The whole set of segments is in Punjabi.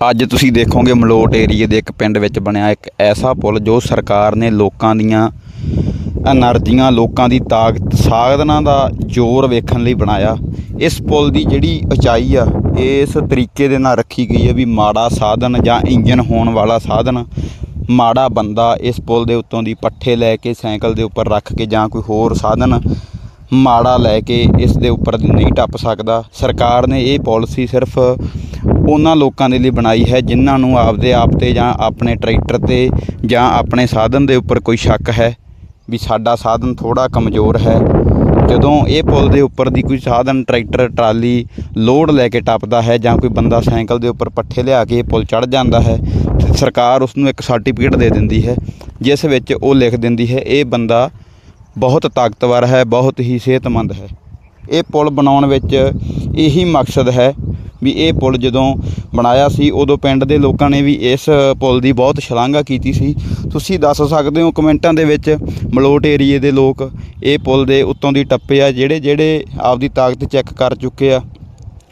ਅੱਜ ਤੁਸੀਂ ਦੇਖੋਗੇ ਮਲੋਟ ਏਰੀਏ ਦੇ ਇੱਕ ਪਿੰਡ ਵਿੱਚ ਬਣਿਆ ਇੱਕ ਐਸਾ ਪੁਲ ਜੋ ਸਰਕਾਰ ਨੇ ਲੋਕਾਂ ਦੀਆਂ એનર્ਜੀਆਂ ਲੋਕਾਂ ਦੀ ਤਾਕਤ, ਸਾਧਨਾ ਦਾ ਜ਼ੋਰ ਵੇਖਣ ਲਈ ਬਣਾਇਆ। ਇਸ ਪੁਲ ਦੀ ਜਿਹੜੀ ਉਚਾਈ ਆ, ਇਸ ਤਰੀਕੇ ਦੇ ਨਾਲ ਰੱਖੀ ਗਈ ਹੈ ਵੀ ਮਾੜਾ ਸਾਧਨ ਜਾਂ ਇੰਜਨ ਹੋਣ ਵਾਲਾ ਸਾਧਨ ਮਾੜਾ ਬੰਦਾ ਇਸ ਪੁਲ ਦੇ ਉੱਤੋਂ ਦੀ ਪੱਠੇ ਲੈ ਕੇ ਸਾਈਕਲ ਦੇ ਉੱਪਰ ਰੱਖ ਕੇ ਜਾਂ ਕੋਈ ਹੋਰ ਸਾਧਨ ਮਾੜਾ ਲੈ ਕੇ ਇਸ ਦੇ ਉੱਪਰ ਨਹੀਂ ਟੱਪ ਸਕਦਾ। ਸਰਕਾਰ ਨੇ ਇਹ ਪਾਲਿਸੀ ਸਿਰਫ ਉਹਨਾਂ ਲੋਕਾਂ ਦੇ ਲਈ ਬਣਾਈ ਹੈ ਜਿਨ੍ਹਾਂ ਨੂੰ ਆਪਦੇ ਆਪ ਤੇ ਜਾਂ ਆਪਣੇ ਟਰੈਕਟਰ ਤੇ ਜਾਂ ਆਪਣੇ ਸਾਧਨ ਦੇ ਉੱਪਰ ਕੋਈ ਸ਼ੱਕ ਹੈ ਵੀ ਸਾਡਾ ਸਾਧਨ ਥੋੜਾ ਕਮਜ਼ੋਰ ਹੈ। ਜਦੋਂ ਇਹ ਪੁਲ ਦੇ ਉੱਪਰ ਦੀ ਕੋਈ ਸਾਧਨ, ਟਰੈਕਟਰ, ਟਰਾਲੀ ਲੋਡ ਲੈ ਕੇ ਟੱਪਦਾ ਹੈ ਜਾਂ ਕੋਈ ਬੰਦਾ ਸਾਈਕਲ ਦੇ ਉੱਪਰ ਪੱਠੇ ਲਿਆ ਕੇ ਇਹ ਪੁਲ ਚੜ ਜਾਂਦਾ ਹੈ, ਤੇ ਸਰਕਾਰ ਉਸ ਨੂੰ ਇੱਕ ਸਰਟੀਫਿਕੇਟ ਦੇ ਦਿੰਦੀ ਹੈ, ਜਿਸ ਵਿੱਚ ਉਹ ਲਿਖ ਦਿੰਦੀ ਹੈ, ਇਹ ਬੰਦਾ ਬਹੁਤ ਤਾਕਤਵਰ ਹੈ, ਬਹੁਤ ਹੀ ਸਿਹਤਮੰਦ ਹੈ। ਇਹ ਪੁਲ ਬਣਾਉਣ ਵਿੱਚ ਇਹੀ ਮਕਸਦ ਹੈ ਵੀ ਇਹ ਪੁਲ ਜਦੋਂ ਬਣਾਇਆ ਸੀ, ਉਦੋਂ ਪਿੰਡ ਦੇ ਲੋਕਾਂ ਨੇ ਵੀ ਇਸ ਪੁਲ ਦੀ ਬਹੁਤ ਸ਼ਲਾਘਾ ਕੀਤੀ ਸੀ। ਤੁਸੀਂ ਦੱਸ ਸਕਦੇ ਹੋ ਕਮੈਂਟਾਂ ਦੇ ਵਿੱਚ ਮਲੋਟ ਏਰੀਏ ਦੇ ਲੋਕ ਇਹ ਪੁਲ ਦੇ ਉੱਤੋਂ ਦੀ ਟੱਪੇ ਆ, ਜਿਹੜੇ ਜਿਹੜੇ ਆਪਦੀ ਤਾਕਤ ਚੈੱਕ ਕਰ ਚੁੱਕੇ ਆ,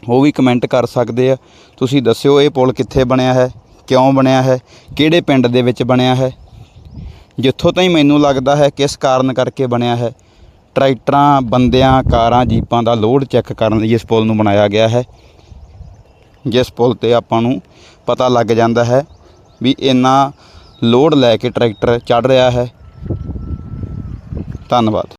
ਉਹ ਵੀ ਕਮੈਂਟ ਕਰ ਸਕਦੇ ਆ। ਤੁਸੀਂ ਦੱਸਿਓ ਇਹ ਪੁਲ ਕਿੱਥੇ ਬਣਿਆ ਹੈ, ਕਿਉਂ ਬਣਿਆ ਹੈ, ਕਿਹੜੇ ਪਿੰਡ ਦੇ ਵਿੱਚ ਬਣਿਆ ਹੈ। ਜਿੱਥੋਂ ਤਾਈਂ ਮੈਨੂੰ ਲੱਗਦਾ ਹੈ ਕਿਸ ਕਾਰਨ ਕਰਕੇ ਬਣਿਆ ਹੈ। ਟਰੈਕਟਰਾਂ, ਬੰਦਿਆਂ, ਕਾਰਾਂ, ਜੀਪਾਂ ਦਾ ਲੋਡ ਚੈੱਕ ਕਰਨ ਲਈ ਇਸ ਪੁਲ ਨੂੰ ਬਣਾਇਆ ਗਿਆ ਹੈ। ਜਿਸ ਪੁਲ ਤੇ ਆਪਾਂ ਨੂੰ ਪਤਾ ਲੱਗ ਜਾਂਦਾ ਹੈ ਵੀ ਇੰਨਾ ਲੋਡ ਲੈ ਕੇ ਟਰੈਕਟਰ ਚੜ ਰਿਹਾ ਹੈ। ਧੰਨਵਾਦ।